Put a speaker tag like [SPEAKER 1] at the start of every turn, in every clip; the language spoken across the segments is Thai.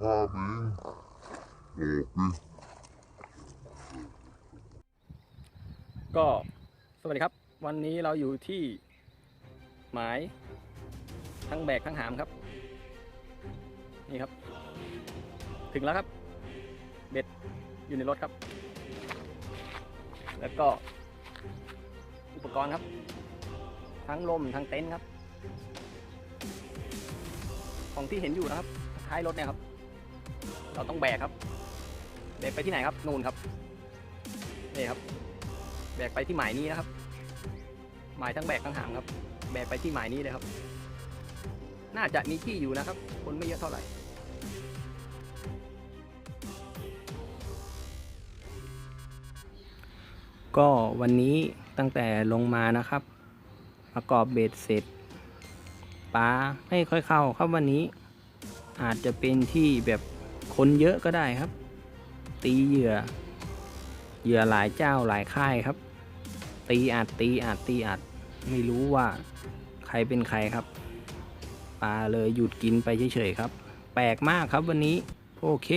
[SPEAKER 1] ภาพเองออกดิ
[SPEAKER 2] ก็สวัสดีครับ วันนี้เราอยู่ที่หมายทั้งแบกทั้งหามครับ นี่ครับ ถึงแล้วครับ เบ็ดอยู่ในรถครับ แล้วก็อุปกรณ์ครับ ทั้งลมทั้งเต็นท์ครับ ของที่เห็นอยู่นะครับท้ายรถเนี่ยครับ เราต้องแบกครับ แบกไปที่ไหนครับ นูนครับ นี่ครับ แบกไปที่หมายนี้นะครับ หมายทั้งแบกทั้งหางครับ แบกไปที่หมายนี้เลยครับ น่าจะมีที่อยู่นะครับ คนไม่เยอะเท่าไหร่ก็วันนี้ตั้งแต่ลงมานะครับประกอบเบ็ดเสร็จปลาไม่ค่อยเข้าครับวันนี้ อาจจะเป็นที่แบบ คนเยอะก็ได้ครับ ตีเหยื่อ เหยื่อหลายเจ้าหลายค่ายครับ ตีอัดตีอัดตีอัด ไม่รู้ว่าใครเป็นใครครับปลาเลยหยุดกินไปเฉยๆครับ แปลกมากครับวันนี้ โอเค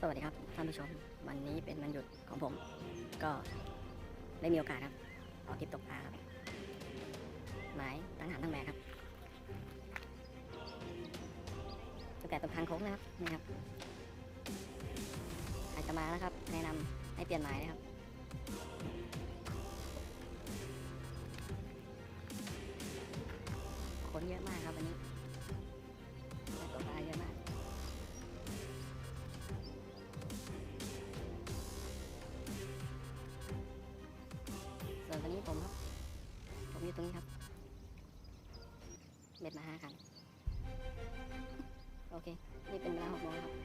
[SPEAKER 3] สวัสดีครับท่านผู้ชม วันนี้เป็นวันหยุดของผม ก็ ได้มีโอกาสครับออกทริปตกปลาครับหมายตั้งหามตั้งแบกครับตั้งแต่ตรงทางโค้งนะครับนี่ครับใครจะมานะครับ แนะนำให้เปลี่ยนหมายนะครับคนเยอะมาก เบ็ดมาห้าคัน โอเค นี่เป็นเวลาหกโมงครับ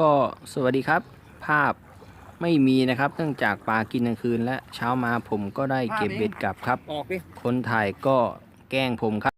[SPEAKER 2] ก็สวัสดีครับ ภาพไม่มีนะครับ เนื่องจากปลากินกลางคืนและเช้ามาผมก็ได้เก็บเบ็ดกลับครับ
[SPEAKER 4] ออกดิ
[SPEAKER 2] คนถ่ายก็แกล้งผมครับ